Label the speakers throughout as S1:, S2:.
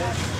S1: Yeah.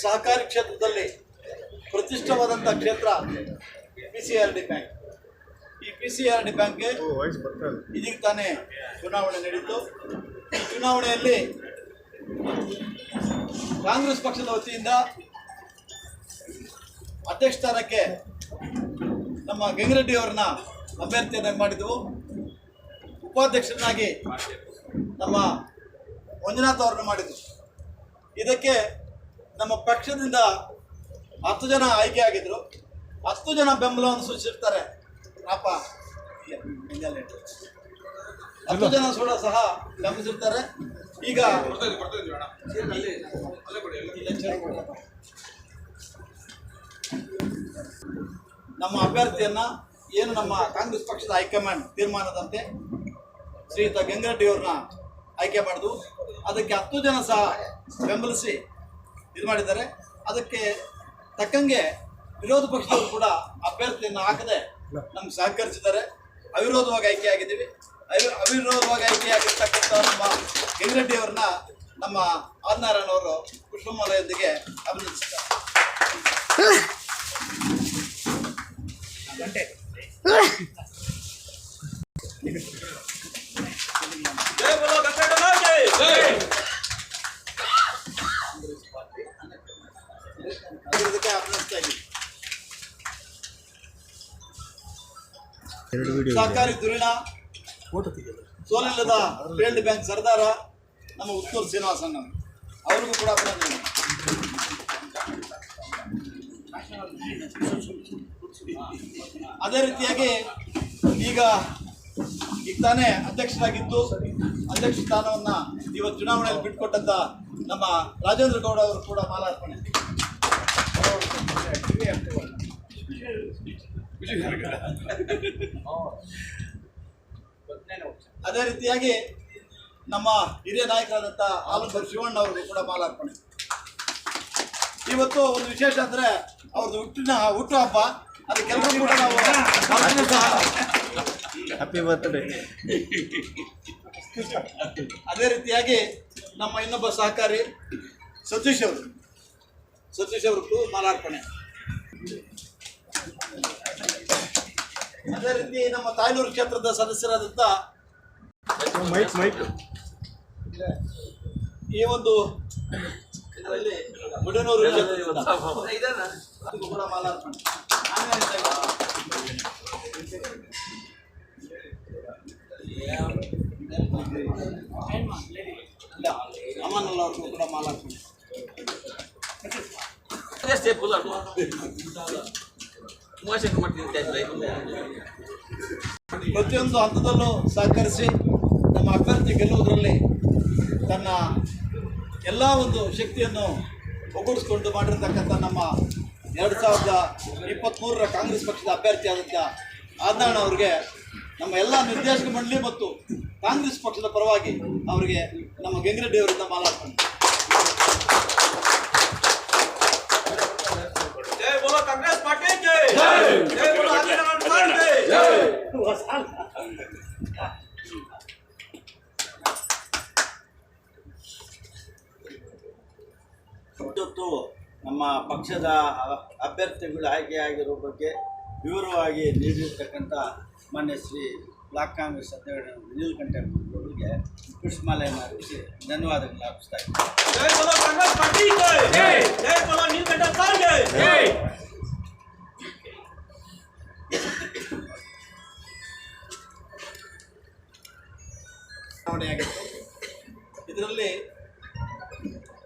S2: ಸಹಕಾರಿ ಕ್ಷೇತ್ರದಲ್ಲಿ ಪ್ರತಿಷ್ಠವಾದಂಥ ಕ್ಷೇತ್ರ P C R D bank ಈ ಪಿ ಸಿ ಆರ್ ಡಿ ಬ್ಯಾಂಕ್ಗೆ ಇದೀಗ ತಾನೇ ಚುನಾವಣೆ ನಡೀತು. ಈ ಚುನಾವಣೆಯಲ್ಲಿ ಕಾಂಗ್ರೆಸ್ ಪಕ್ಷದ ವತಿಯಿಂದ ಅಧ್ಯಕ್ಷ ಸ್ಥಾನಕ್ಕೆ ನಮ್ಮ ಗಂಗರೆಡ್ಡಿ ಅವ್ರನ್ನ ಅಭ್ಯರ್ಥಿಯನ್ನಾಗಿ ಮಾಡಿದ್ದೆವು ಉಪಾಧ್ಯಕ್ಷರನ್ನಾಗಿ ನಮ್ಮ ಮಂಜುನಾಥ್ ಅವ್ರನ್ನ ಮಾಡಿದ್ವು ಇದಕ್ಕೆ ನಮ್ಮ ಪಕ್ಷದಿಂದ ಹತ್ತು ಜನ ಆಯ್ಕೆ ಆಗಿದ್ರು. ಹತ್ತು ಜನ ಬೆಂಬಲವನ್ನು ಸೂಚಿಸಿರ್ತಾರೆ. ಅಪ್ಪ. ಹತ್ತು ಜನ ಕೂಡ ಸಹ ಬೆಂಬಲಿಸಿರ್ತಾರೆ ಈಗ ನಮ್ಮ ಅಭ್ಯರ್ಥಿಯನ್ನ ಏನು ನಮ್ಮ ಕಾಂಗ್ರೆಸ್ ಪಕ್ಷದ ಹೈಕಮಾಂಡ್ ತೀರ್ಮಾನದಂತೆ ಶ್ರೀಯುತ ಗಂಗರೆಡ್ಡಿ ಅವ್ರನ್ನ ಆಯ್ಕೆ ಮಾಡಿದ್ವು. ಅದಕ್ಕೆ ಹತ್ತು ಜನ ಸಹ ಬೆಂಬಲಿಸಿ ಇದು ಮಾಡಿದ್ದಾರೆ. ಅದಕ್ಕೆ ತಕ್ಕಂಗೆ ವಿರೋಧ ಪಕ್ಷದವರು ಕೂಡ ಅಭ್ಯರ್ಥಿಯನ್ನು ಹಾಕದೆ ನಮ್ಗೆ ಸಹಕರಿಸಿದ್ದಾರೆ. ಅವಿರೋಧವಾಗಿ ಆಯ್ಕೆ ಆಗಿದ್ದೀವಿ ಅವಿ, ಅವಿರೋಧವಾಗಿ ಆಯ್ಕೆಯಾಗಿರ್ತಕ್ಕಂಥ ನಮ್ಮ ಗಂಗರೆಡ್ಡಿ ಅವ್ರನ್ನ ನಮ್ಮ ನಾರಾಯಣ ಅವರು ಪುಷ್ಪಮಾಲೆಯೊಂದಿಗೆ ಅಭಿನಂದಿಸಿದ್ದಾರೆ ಇದ್ದೀವಿ ಸಹಕಾರಿ ಧುರೀಣ ಸೋಲಿಲ್ಲದ ಫೀಲ್ಡ್ ಬ್ಯಾಂಕ್ ಸರ್ದಾರ ನಮ್ಮ ಉತ್ತೂರು ಶ್ರೀನಿವಾಸಣ್ಣ ಅವ್ರಿಗೂ ಕೂಡ ಅಭಿನಂದನೆ. ಅದೇ ರೀತಿಯಾಗಿ ಈಗ ಈಗ ತಾನೇ ಅಧ್ಯಕ್ಷರಾಗಿದ್ದು ಅಧ್ಯಕ್ಷ ಸ್ಥಾನವನ್ನ ಇವತ್ತು ಚುನಾವಣೆಯಲ್ಲಿ ಬಿಟ್ಕೊಟ್ಟಂತ ನಮ್ಮ ರಾಜೇಂದ್ರ ಗೌಡ ಅವರು ಕೂಡ ಮಾಲಾರ್ಪಣೆ. ಅದೇ ರೀತಿಯಾಗಿ ನಮ್ಮ ಹಿರಿಯ ನಾಯಕರಾದಂಥ ಆಲೂರ್ ಶಿವಣ್ಣ ಅವ್ರಿಗೂ ಕೂಡ ಮಾಲಾರ್ಪಣೆ. ಇವತ್ತು ಒಂದು ವಿಶೇಷ ಅಂದ್ರೆ ಅವ್ರದ್ದು ಹುಟ್ಟಿನ ಹುಟ್ಟು ಹಬ್ಬ. ಅದಕ್ಕೆಲ್ಲರೂ ಕೂಡ ನಾವು
S3: ಹ್ಯಾಪಿ ಬರ್ತ್ಡೇ
S2: ಅದೇ ರೀತಿಯಾಗಿ ನಮ್ಮ ಇನ್ನೊಬ್ಬ ಸಹಕಾರಿ ಸತೀಶ್ ಅವರು. ಸತೀಶ್ ಅವ್ರಿಗೂ ಮಾಲಾರ್ಪಣೆ. ಅದೇ ರೀತಿ ನಮ್ಮ ತಾಯ್ನೂರು ಕ್ಷೇತ್ರದ ಸದಸ್ಯರಾದಂಥ
S3: ಮೈಕ್ ಮೈಕ್.
S2: ಈ ಒಂದು ಇದರಲ್ಲಿ ಮುಡನೂರು ಕ್ಷೇತ್ರದಿಂದ ಅದಕ್ಕೂ ಕೂಡ ಮಾಲಾರ್ಪಣೆ ಅವ್ರಿಗೂ ಕೂಡ ಮಾಲಾರ್ಪಣೆ
S1: ಅಷ್ಟೇ ಪುಲ್ಲ ಮೋಸ ಮಾಡ್ತೀನಿ
S2: ಪ್ರತಿಯೊಂದು ಹಂತದಲ್ಲೂ ಸಹಕರಿಸಿ ನಮ್ಮ ಅಭ್ಯರ್ಥಿ ಗೆಲ್ಲುವುದರಲ್ಲಿ ತನ್ನ ಎಲ್ಲ ಒಂದು ಶಕ್ತಿಯನ್ನು ಒಗ್ಗೂಡಿಸ್ಕೊಂಡು ಮಾಡಿರ್ತಕ್ಕಂಥ ನಮ್ಮ ಎರಡು ಸಾವಿರದ ಇಪ್ಪತ್ತ್ಮೂರರ ಕಾಂಗ್ರೆಸ್ ಪಕ್ಷದ ಅಭ್ಯರ್ಥಿಯಾದಂಥ ಆದರಣ ಅವರಿಗೆ ನಮ್ಮ ಎಲ್ಲ ನಿರ್ದೇಶಕ ಮಂಡಳಿ ಮತ್ತು ಕಾಂಗ್ರೆಸ್ ಪಕ್ಷದ ಪರವಾಗಿ ಅವರಿಗೆ ನಮ್ಮ ಗೆಂಗರೆಡ್ಡಿ ಅವರಿಂದ
S4: ಇವತ್ತು ನಮ್ಮ ಪಕ್ಷದ ಅಭ್ಯರ್ಥಿಗಳು ಆಯ್ಕೆಯಾಗಿರೋ ಬಗ್ಗೆ ವಿವರವಾಗಿ ನೀಡಿರ್ತಕ್ಕಂಥ ಮಾನ್ಯ ಶ್ರೀ ಬ್ಲಾಕ್ ಕಾಂಗ್ರೆಸ್ ಅಧ್ಯಕ್ಷ ನೀಲಕಂಠ ಅವರಿಗೆ ಪುಷ್ಪಮಾಲೆಯನ್ನು ಅರ್ಪಿಸಿ ಧನ್ಯವಾದಗಳು ಅರ್ಪಿಸ್ತಾ ಇದ್ದೀನಿ.
S2: ಚುನಾವಣೆಯಾಗಿತ್ತು ಇದರಲ್ಲಿ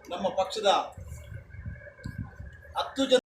S2: ನಮ್ಮ ಪಕ್ಷದ ಹತ್ತು ಜನ